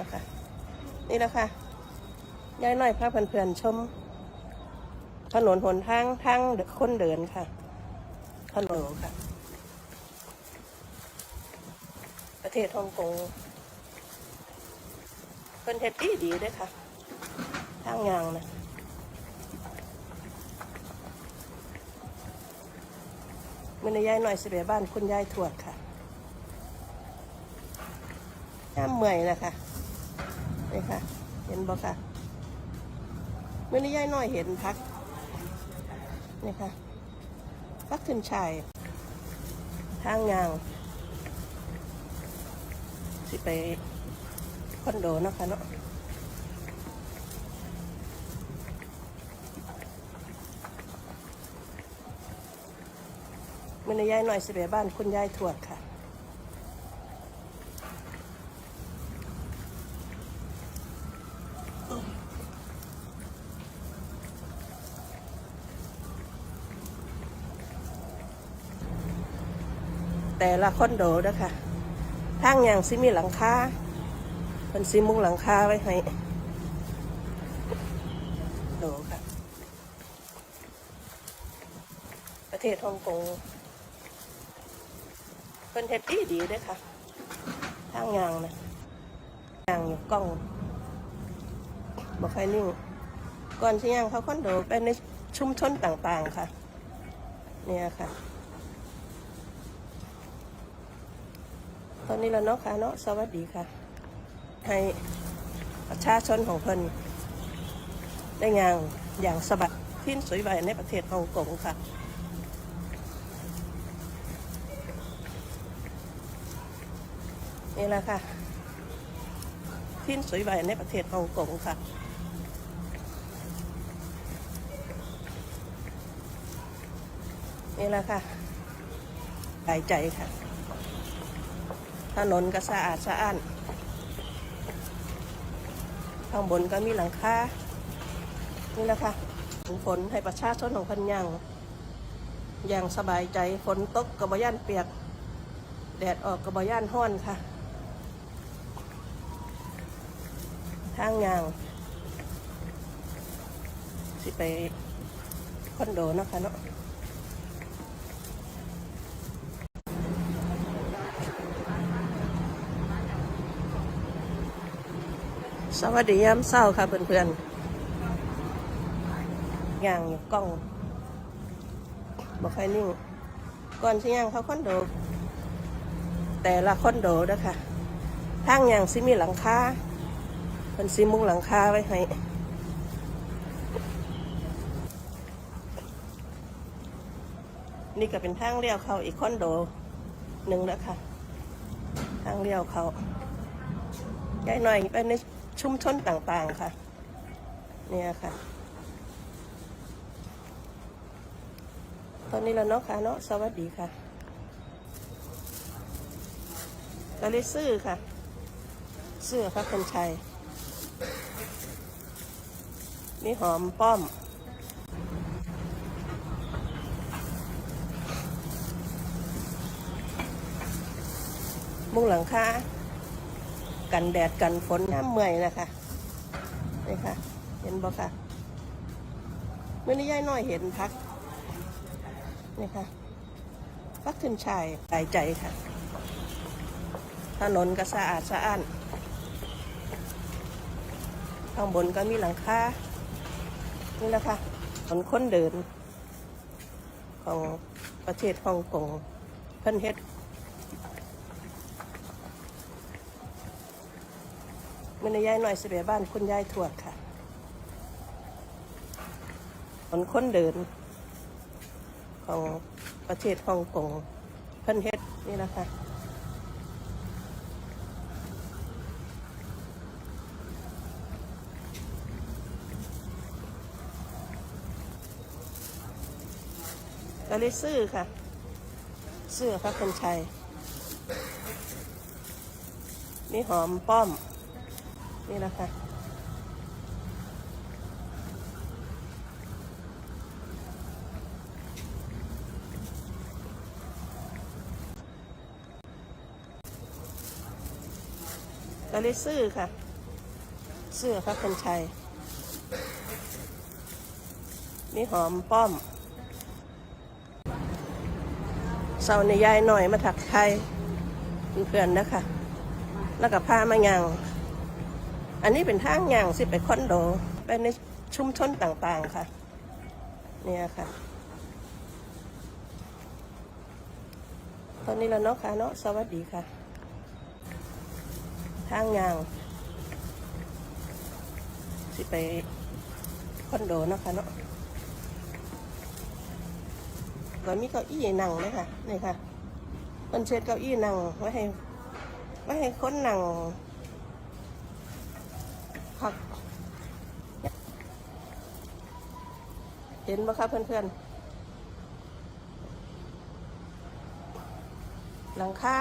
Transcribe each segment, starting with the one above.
นะคะ นี่แหละค่ะยายน้อยพาเพื่อนๆชม ถนนหนทางทางคนเดินค่ะ ถนนค่ะ ประเทศฮ่องกงเป็นเฮ็ดดีดีด้วยค่ะ ทางยางนะมันยายหน่อยสิเบบ้านคุณยายทวดค่ะน้ำเมื่อยนะคะ นี่ค่ะ เห็นบ่ค่ะมันยายน่อยเห็นพักนี่ค่ะพักขึ้นชายทางยางสิไปคอนโดนะคะเนาะมันยายน่อยสิไปบ้านคุณยายทวดค่ะ แต่ละคอนโดนะคะทางอย่างซิมีหลังคาเป็นซิมุงหลังคาไว้ให้โดค่ะ ประเทศฮ่องกงเป็นเฮ็ดดีดีด้วยค่ะทางยางนะยางอยู่กล้องบอกใครนิ่ง ก่อนที่ยางเขาคอนโดเป็นในชุมชนต่างๆค่ะ เนี่ยค่ะ ตอนนี้แล้วเนาะค่ะเนาะสวัสดีค่ะ ให้ประชาชนของเพิ่นได้งานอย่างสบายทิ้นสวยใบในประเทศฮ่องกงค่ะนี่แหละค่ะทิ้นสวยใบในประเทศฮ่องกงค่ะนี่แหละค่ะหายใจค่ะ ถนนก็สะอาดสะอ้านข้างบนก็มีหลังคา นี่แหละค่ะฝนให้ประชาชนของพันยังอย่างสบายใจ ฝนตกกระบย่านเปียก แดดออกกระบย่านห้อนค่ะ ทางยาง สิไปคอนโดนะคะเนาะ สวัสดียามเศร้าค่ะเพื่อนๆย่างอยู่กล้องบอกใครนิ่ง ก่อนที่ย่างเขาคอนโด แต่ละคอนโดนะคะทางย่างซิมีหลังคาเป็นซิมุงหลังคาไว้ให้นี่ก็เป็นทางเลี้ยวเขาอีกคอนโดหนึ่งแล้วค่ะ ทางเลี้ยวเขายายหน่อยเป็นใน ชุมชนต่างๆค่ะ เนี่ยค่ะ ตอนนี้เราเนาะค่ะเนาะสวัสดีค่ะกะเลยซื้อค่ะซื้อค่ะคนชัยมีหอมป้อมมุงหลังคา กันแดดกันฝนน้ำเมื่อยนะคะนี่ค่ะ เห็นบ่ค่ะเมื่อนี้ยายน้อยเห็นพักนี่ค่ะพักขึ้นชายหายใจค่ะ ถนนก็สะอาดสะอ้านข้างบนก็มีหลังคา นี่แหละค่ะถนนคนเดิน ของประเทศฮ่องกงเพิ่นเฮ็ด มันยายหน่อยสิเบบ้านคุณยายทวดค่ะถนนคนเดิน ของประเทศฮ่องกงเพิ่นเฮ็ดนี่แหละคะก็เลยซื้อค่ะซื้อค่ะคนชัยมีหอมป้อม นี่แหละค่ะก็เลยซื้อค่ะ เสื้อพระคันชัยมีหอมป้อม เสาในยายหน่อยมาถักไทยเพื่อนๆนะคะ แล้วก็พามาย่าง อันนี้เป็นทางย่างสิไปคอนโด ไปในชุมชนต่างๆค่ะ เนี่ยค่ะ ตอนนี้แล้วเนาะค่ะเนาะสวัสดีค่ะทางย่าง สิไปคอนโดเนาะค่ะเนาะก็มีเก้าอี้นั่งเลยค่ะนี่ค่ะมันเช็ดเก้าอี้นั่งไว้ให้ไว้ให้คนนั่ง พักเห็นไหมคะเพื่อนๆ หลังคา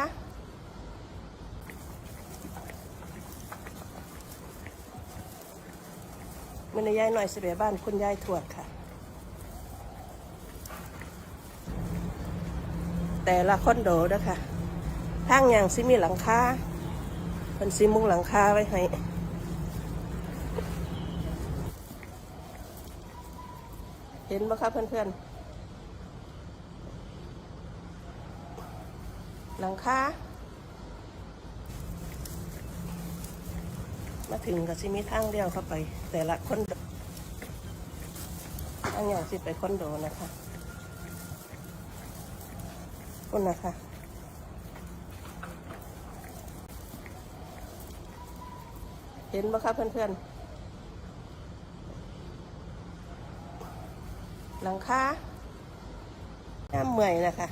เมันในยายหน่อยสิเบบ้านคุณยายทวดค่ะ แต่ละคอนโดนะคะทางอย่างซิมีหลังคาเป็นซิมุงหลังคาไว้ให้ เห็นไหมคะเพื่อนๆ หลังคามาถึงกับซิมีทางเดียวเข้าไป แต่ละคนโดทางอย่างสิไปคอนโดนะคะคุณนะคะเห็นไหมคะเพื่อนๆ หลังคาน้ำเมื่อยนะคะ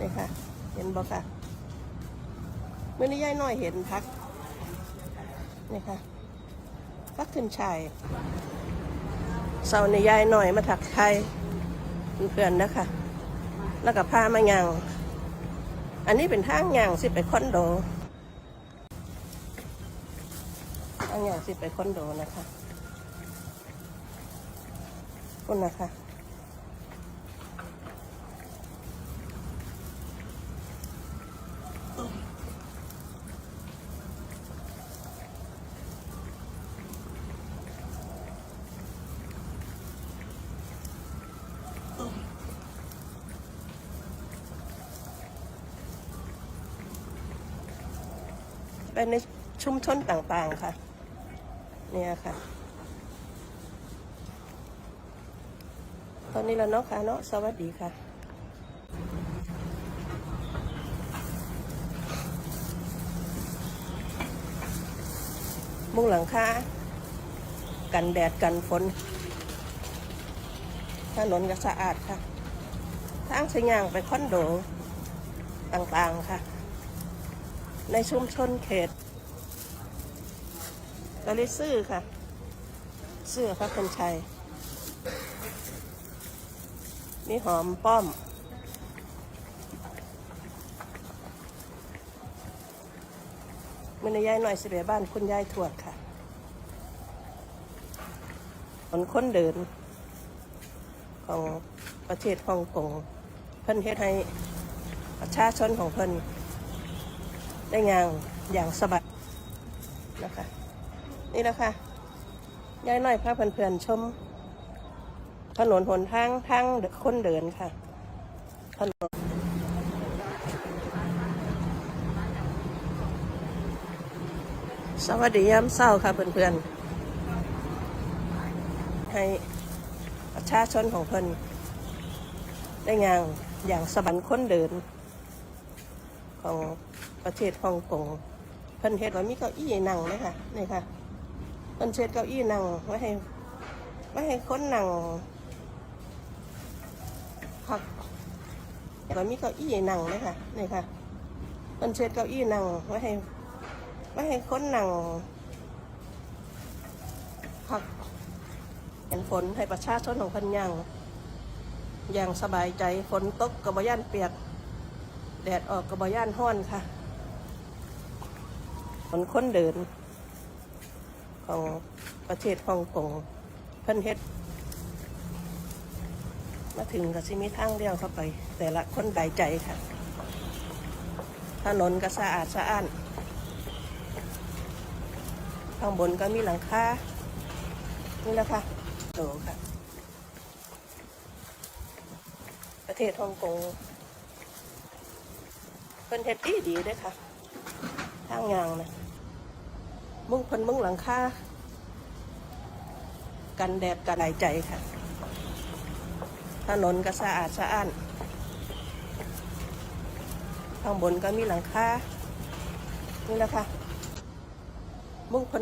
นี่ค่ะ เห็นบ่ค่ะเมื่อนี้ยายน้อยเห็นพักนี่ค่ะพักขึ้นชายเสาในยายน่อยมาถักไทยเพื่อนๆนะคะแล้วก็พามาย่างอันนี้เป็นทางย่างสิไปคอนโดทางย่างสิไปคอนโดนะคะ คุณนะคะไปในชุมชนต่างๆค่ะ เนี่ยค่ะ อนนี้แล้วเนาะค่ะเนาะสวัสดีค่ะมุ้งหลังคากันแดดกันฝนถนนก็สะอาดค่ะ ทางสยางไปคอนโดต่างๆค่ะ ในชุมชนเขตก็เลยซื้อค่ะ เสื้อพระคนชัย มีหอมป้อมมันในยายหน่อยสิเบบ้านคุณยายทวดค่ะถนนคนเดิน ของประเทศฮ่องกงเพิ่นเฮ็ดให้ประชาชนของเพิ่นได้งานอย่างสบายนะคะ นี่นะค่ะยายหน้อยพาเพื่อนๆชม ถนนหนทางทางคนเดินค่ะ ถนนสวัสดียามเศร้าค่ะเพื่อนๆ ให้ประชาชนของเพิ่อนได้งานอย่างสบายคนเดิน ของประเทศฮ่องกงเพิ่อนเฮ็ดว่ามีเก้าอี้นั่งเลยค่ะนี่ค่ะเพิ่อนเช็ดเก้าอี้นั่งไว้ให้ไว้ให้คนนั่ง ว่ามีเก้าอี้นั่งเลยค่ะนี่ค่ะเพิ่นเช็ดเก้าอี้นั่งไว้ให้ไว้ให้คนนั่งพักเห็นฝนให้ประชาชนของพิ่นย่างอย่างสบายใจฝนตกกับ่ย่านเปียก แดดออกกับบย่านห้อนค่ะถนนคนเดินของประเทศฮ่องกงเพิ่นเฮ็ด มาถึงก็สิมีทางเดียวเข้าไป แต่ละคนใดใจค่ะ ถนนก็สะอาดสะอ้าน ข้างบนก็มีหลังคา นี่แหละค่ะโตค่ะ ประเทศฮ่องกงเป็นเฮ็ดดีดีเด้อค่ะ ทางยางนะมึงเพิ่นมึงหลังคากันแดดกันหลายใจค่ะ ถนนก็สะอาดสะอ้านข้างบนก็มีหลังคานี่แหละค่ะมุ่งพ้น